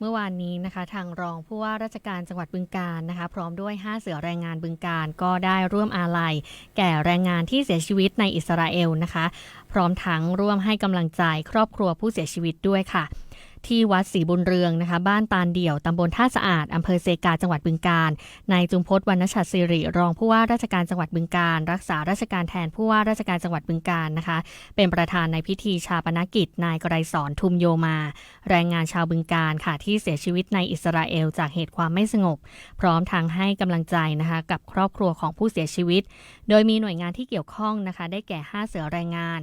เมื่อวานนี้นะคะ ทางรองผู้ว่าราชการจังหวัดบึงการนะคะ พร้อมด้วย 5 เสือแรงงานบึงการก็ได้ร่วมอาลัย แก่แรงงานที่เสียชีวิตในอิสราเอลนะคะ พร้อมทั้งร่วมให้กำลังใจครอบครัวผู้เสียชีวิตด้วยค่ะ ที่วัดศรีบุญเรืองนะคะ บ้านตาลเดี่ยวตำบลท่าสะอาดอำเภอเซกาจังหวัดบึงกาฬนายจุมพศวรรณชัดสิริรองผู้ว่าราชการจังหวัดบึงกาฬรักษาราชการแทนผู้ว่าราชการจังหวัดบึงกาฬนะคะ เป็นประธานในพิธีชาปนกิจ นายกรสอนทุมโยมา แรงงานชาวบึงกาฬค่ะที่เสียชีวิตในอิสราเอล จากเหตุความไม่สงบ พร้อมทางให้กำลังใจนะคะกับครอบครัวของผู้เสียชีวิต โดยมีหน่วยงานที่เกี่ยวข้องนะคะ ได้แก่ 5 เสือแรงงาน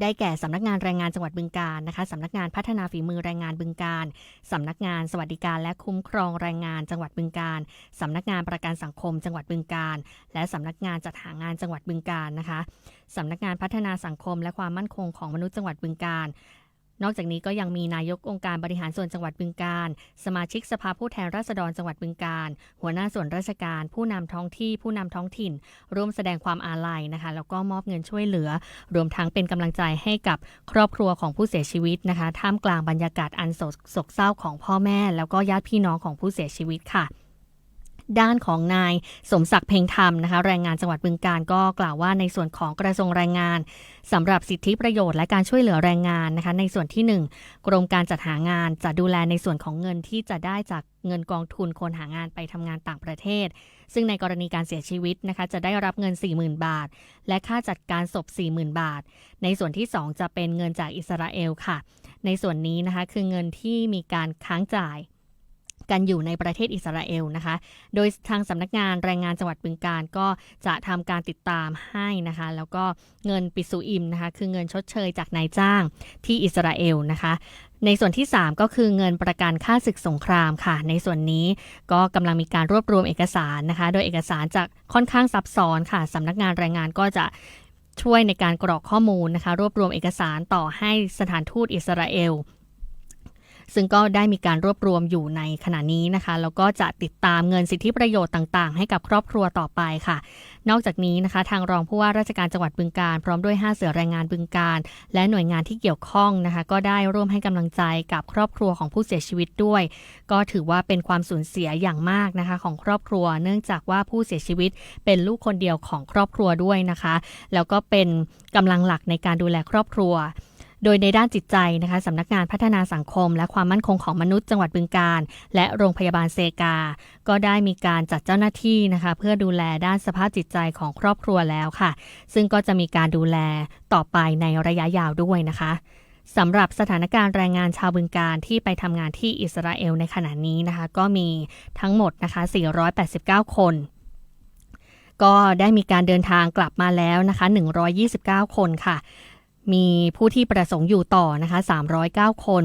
ได้แก่สำนักงานแรงงานจังหวัดบึงการนะคะสำนักงานพัฒนาฝีมือแรงงานบึงการสำนักงานสวัสดิการและคุ้มครองแรงงานจังหวัดบึงการสำนักงานประกันสังคมจังหวัดบึงการ และสำนักงานจัดหางานจังหวัดบึงการนะคะสำนักงานพัฒนาสังคมและความมั่นคงของมนุษย์จังหวัดบึงการ นอกจากนี้ก็ยังมีนายกองค์การบริหารส่วนจังหวัดบึงกาฬสมาชิกสภาผู้แทนราษฎรจังหวัดบึงกาฬหัวหน้าส่วนราชการ ผู้นำท้องที่ ผู้นำท้องถิ่น ร่วมแสดงความอาลัยนะคะ แล้วก็มอบเงินช่วยเหลือ รวมทั้งเป็นกำลังใจให้กับครอบครัวของผู้เสียชีวิตนะคะ ท่ามกลางบรรยากาศอันโศกเศร้าของพ่อแม่ แล้วก็ญาติพี่น้องของผู้เสียชีวิตค่ะ ด้านของนายสมศักดิ์เพ็งธรรมนะคะแรงงานจังหวัดบึงกาฬก็กล่าวว่าในส่วนของกระทรวงแรงงานสำหรับสิทธิประโยชน์และการช่วยเหลือแรงงานนะคะในส่วนที่ 1 กรมการจัดหางานจะดูแลในส่วนของเงินที่จะได้จากเงินกองทุนคนหางานไปทำงานต่างประเทศ ซึ่งในกรณีการเสียชีวิตนะคะจะได้รับเงิน 40,000 บาท และค่าจัดการศพ 40,000 บาท ในส่วนที่ 2 จะเป็นเงินจากอิสราเอลค่ะ ในส่วนนี้นะคะคือเงินที่มีการค้างจ่าย กันอยู่ในประเทศอิสราเอลนะคะ โดยทางสำนักงานแรงงานจังหวัดบึงการก็จะทำการติดตามให้นะคะ แล้วก็เงินปิสูอิมนะคะ คือเงินชดเชยจากนายจ้างที่อิสราเอลนะคะ ในส่วนที่ 3 ก็คือเงินประกันค่าศึกสงครามค่ะ ในส่วนนี้ก็กำลังมีการรวบรวมเอกสารนะคะ โดยเอกสารจะค่อนข้างซับซ้อนค่ะสำนักงานแรงงานก็จะช่วยในการกรอกข้อมูลนะคะ รวบรวมเอกสารต่อให้สถานทูตอิสราเอล ซึ่งก็ได้มีการรวบรวมอยู่ในขณะนี้นะคะ แล้วก็จะติดตามเงินสิทธิประโยชน์ต่าง ๆ ให้กับครอบครัวต่อไปค่ะ นอกจากนี้นะคะ ทางรองผู้ว่าราชการจังหวัดบึงการ พร้อมด้วย 5 เสือแรงงานบึงการ และหน่วยงานที่เกี่ยวข้องนะคะ ก็ได้ร่วมให้กำลังใจกับครอบครัวของผู้เสียชีวิตด้วย ก็ถือว่าเป็นความสูญเสียอย่างมากนะคะ ของครอบครัว เนื่องจากว่าผู้เสียชีวิตเป็นลูกคนเดียวของครอบครัวด้วยนะคะ แล้วก็เป็นกำลังหลักในการดูแลครอบครัว โดยในด้านจิตใจนะคะสำนักงานพัฒนาสังคม และความมั่นคงของมนุษย์จังหวัดบึงการและโรงพยาบาลเซกา ก็ได้มีการจัดเจ้าหน้าที่นะคะเพื่อดูแลด้านสภาพจิตใจของครอบครัวแล้วค่ะ ซึ่งก็จะมีการดูแลต่อไปในระยะยาวด้วยนะคะสำหรับสถานการณ์แรงงานชาวบึงการที่ไปทำงานที่อิสราเอลในขณะนี้นะคะ ก็มีทั้งหมดนะคะ 489 คน ก็ได้มีการเดินทางกลับมาแล้วนะคะ 129 คนค่ะ มีผู้ที่ประสงค์อยู่ต่อนะคะ309 คน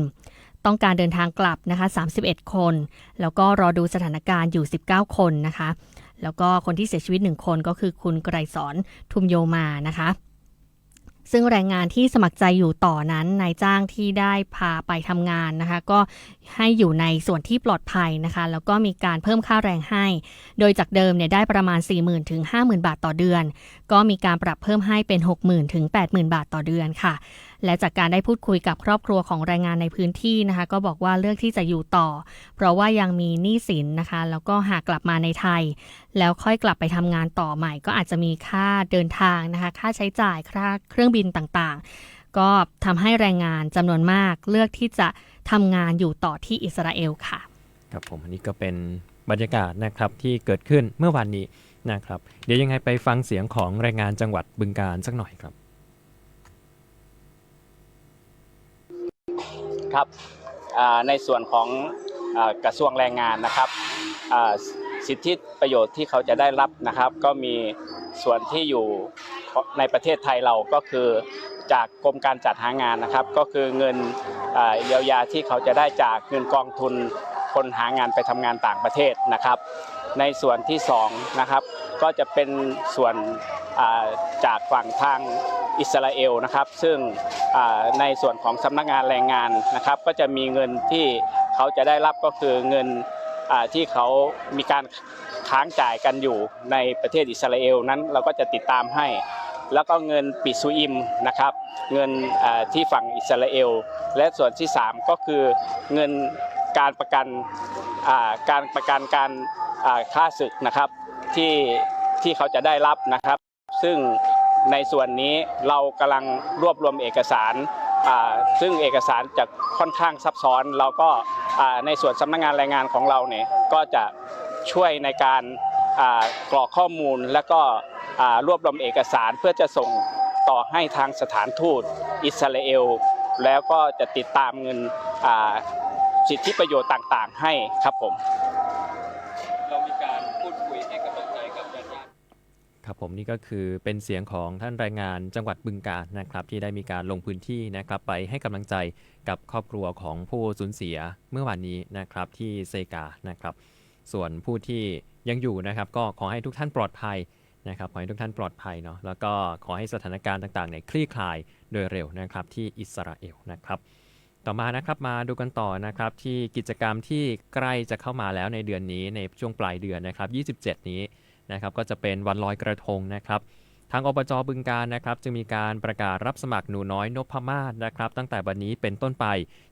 ต้องการเดินทางกลับนะคะ31 คน แล้วก็รอดูสถานการณ์อยู่ 19 คนนะคะ แล้วก็คนที่เสียชีวิต 1 คนก็คือคุณไกรสอนทุมโยมานะคะ ซึ่งแรงงานที่สมัครใจอยู่ต่อนั้นนายจ้างที่ได้พาไปทำงานนะคะ ก็ให้อยู่ในส่วนที่ปลอดภัยนะคะ แล้วก็มีการเพิ่มค่าแรงให้ โดยจากเดิมเนี่ยได้ประมาณ 40,000ถึง50,000 บาทต่อเดือน ก็มีการปรับเพิ่มให้เป็น 60,000ถึง80,000 บาทต่อเดือนค่ะ และจากการได้พูดคุยกับครอบครัวของแรงงานในพื้นที่นะคะ ก็บอกว่าเลือกที่จะอยู่ต่อ เพราะว่ายังมีหนี้สินนะคะ แล้วก็หากกลับมาในไทย แล้วค่อยกลับไปทำงานต่อใหม่ ก็อาจจะมีค่าเดินทางนะคะ ค่าใช้จ่ายค่าเครื่องบินต่างๆ ก็ทำให้แรงงานจำนวนมาก เลือกที่จะทำงานอยู่ต่อที่อิสราเอลค่ะครับผมอันนี้ก็เป็นบรรยากาศนะครับที่เกิดขึ้นเมื่อวานนี้นะครับ เดี๋ยวยังไงไปฟังเสียงของแรงงานจังหวัดบึงการสักหน่อยครับ ครับในส่วนของกระทรวงแรงงานนะครับสิทธิประโยชน์ที่เขาจะได้รับนะครับ ก็มีส่วนที่อยู่ในประเทศไทยเราก็คือจากกรมการจัดหางานนะครับ ก็คือเงินเยียวยาที่เขาจะได้จากเงินกองทุนคนหางานไปทำงานต่างประเทศนะครับ ในส่วนที่สองนะครับก็จะเป็นส่วนจากฝั่งทาง อิสราเอลนะครับ ซึ่งในส่วนของสำนักงานแรงงานนะครับ ก็จะมีเงินที่เขาจะได้รับก็คือเงินที่เขามีการค้างจ่ายกันอยู่ในประเทศอิสราเอลนั้นเราก็จะติดตามให้ แล้วก็เงินปิซูอิมนะครับ เงินที่ฝั่งอิสราเอล และส่วนที่ 3 ก็คือเงินการประกันการประกันการค่าศึกนะครับที่ที่เขาจะได้รับนะครับ ซึ่ง ในส่วนนี้เรากำลังรวบรวมเอกสาร ซึ่งเอกสารจะค่อนข้างซับซ้อน เราก็ในส่วนสำนักงานแรงงานของเราเนี่ยก็จะช่วยในการกรอกข้อมูลและก็รวบรวมเอกสารเพื่อจะส่งต่อให้ทางสถานทูตอิสราเอล แล้วก็จะติดตามเงินสิทธิประโยชน์ต่างๆ ให้ครับผม เรามีการพูดคุยให้กำลังใจกับญาติ ครับผมนี่ก็คือเป็นเสียงของท่านรายงานจังหวัดบึงกาฬนะครับที่ได้มีการลงพื้นที่นะครับไปให้กำลังใจกับครอบครัวของผู้สูญเสียเมื่อวานนี้นะครับที่เซกานะครับ ส่วนผู้ที่ยังอยู่นะครับ ก็ขอให้ทุกท่านปลอดภัยนะครับขอให้ทุกท่านปลอดภัยเนาะแล้วก็ขอให้สถานการณ์ต่างๆเนี่ยคลี่คลายโดยเร็วนะครับที่อิสราเอลนะครับ ต่อมานะครับมาดูกันต่อนะครับที่กิจกรรมที่ใกล้จะเข้ามาแล้วในเดือนนี้ในช่วงปลายเดือนนะครับ 27 นี้ นะครับก็จะเป็นวันลอยกระทงนะครับทางอบจบึงการนะครับจึงมีการประกาศรับสมัครหนูน้อยนพมาศนะครับตั้งแต่วันนี้เป็นต้นไป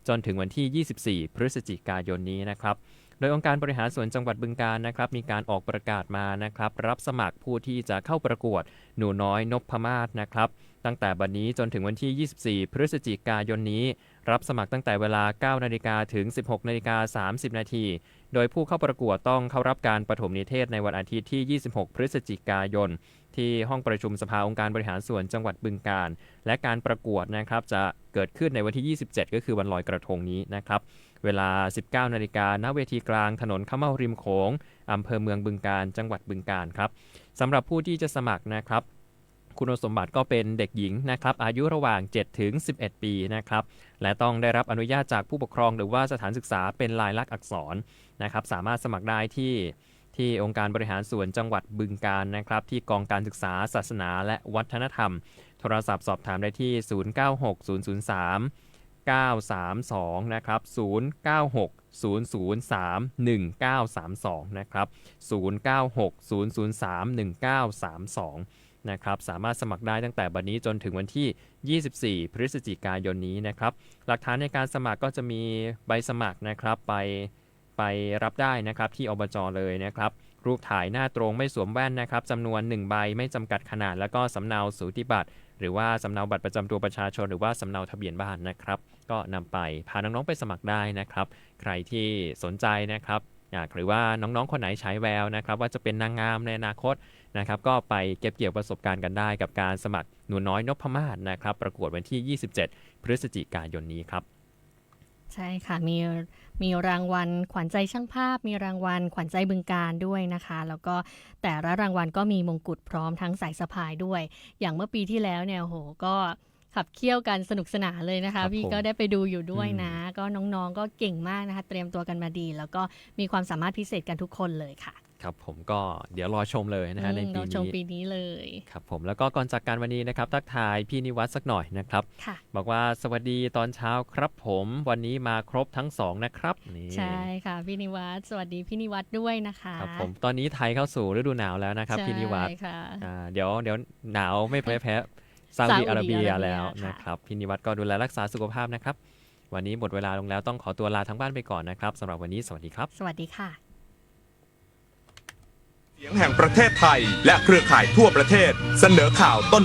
จนถึงวันที่ 24 พฤศจิกายนนี้นะครับโดยองค์การบริหารส่วนจังหวัดบึงการนะครับมีการออกประกาศมานะครับรับสมัครผู้ที่จะเข้าประกวดหนูน้อยนพมาศนะครับตั้งแต่บัดนนี้จนถึงวันที่ 24 พฤศจิกายนนี้ รับสมัครตั้งแต่เวลา 9 นาฬิกาถึง 16 นาฬิกา 30 นาที โดยผู้เข้าประกวดต้องเข้ารับการปฐมนิเทศในวันอาทิตย์ที่ 26 พฤศจิกายน ที่ห้องประชุมสภาองค์การบริหารส่วนจังหวัดบึงการ และการประกวดนะครับจะเกิดขึ้นในวันที่ 27 ก็คือวันลอยกระทงนี้นะครับ เวลา 19 นาฬิกาณเวทีกลางถนนข้าวเมาริมโขงอำเภอเมืองบึงการ จังหวัดบึงการครับสำหรับผู้ที่จะสมัครนะครับ คุณสมบัติก็เป็นเด็กหญิงนะครับอายุระหว่าง 7 ถึง 11 ปีนะครับและต้องได้รับอนุญาตจากผู้ปกครอง หรือว่าสถานศึกษาเป็นลายลักษณ์อักษรนะครับสามารถสมัครได้ที่ที่องค์การบริหารส่วนจังหวัดบึงการนะครับที่กองการศึกษาศาสนาและวัฒนธรรม โทรศัพท์สอบถามได้ที่ 096003 932 นะครับ 096 003 1932 นะครับ 096 003 1932 นะครับสามารถสมัครได้ตั้งแต่บัดนี้จนถึงวันที่ 24 พฤศจิกายนนี้นะครับหลักฐานในการสมัครก็จะมีใบสมัครนะครับไปไปรับได้นะครับที่อบจเลยนะครับรูปถ่ายหน้าตรงไม่สวมแว่นนะครับจำนวน 1 ใบไม่จำกัดขนาด แล้วก็สำเนาสูติบัตร หรือว่าสำเนาบัตรประจำตัวประชาชน หรือว่าสำเนาทะเบียนบ้านนะครับ ก็นำไปพาน้องๆไปสมัครได้นะครับ ใครที่สนใจนะครับ หรือว่าน้องๆ คนไหนใช้แววนะครับว่าจะเป็นนางงามในอนาคตนะครับก็ไปเก็บเกี่ยวประสบการณ์กันได้กับการสมัครหนูน้อยนพมาศนะครับประกวดวันที่ 27 พฤศจิกายนนี้ครับใช่ค่ะมีมีรางวัลขวัญใจช่างภาพ มีรางวัลขวัญใจบึงการด้วยนะคะ แล้วก็แต่ละรางวัลก็มีมงกุฎพร้อมทั้งสายสะพายด้วย อย่างเมื่อปีที่แล้วเนี่ยโหก็ ขับเคี่ยวกันสนุกสนานเลยนะครัคะบพี่ผมก็ได้ไปดูอยู่ด้วยอืมนะ ก็น้องๆ ก็เก่งมากนะคะ เตรียมตัวกันมาดี แล้วก็มีความสามารถพิเศษกันทุกคนเลยค่ะ ครับผมก็เดี๋ยวรอชมเลยนะฮะในอืมปีเราชมนี้ปีนี้เลยครับผมแล้วก็ก่อนจากการวันนี้นะครับทักทายพี่นิวัฒน์สักหน่อยนะครับค่ะบอกว่าสวัสดีตอนเช้าครับผมวันนี้มาครบทั้งสองนะครับนี่ใช่ค่ะพี่นิวัฒน์สวัสดีพี่นิวัฒน์ด้วยนะคะครับผมตอนนี้ไทยเข้าสู่ฤดูหนาวแล้วนะครับพี่นิวัฒน์ใช่ค่ะอ่าเดี๋ยวเดี๋ยวหนาวไม่แพ้แพ้ ซาอุดิอาระเบียซาอุดิอาระเบียแล้วค่ะนะครับพี่นิวัฒน์ก็ดูแลรักษาสุขภาพนะครับ วันนี้หมดเวลาลงแล้วต้องขอตัวลาทั้งบ้านไปก่อนนะครับสำหรับวันนี้สวัสดีครับ สวัสดีค่ะ เสียงแห่งประเทศไทย และเครือข่ายทั่วประเทศเสนอข่าวต้น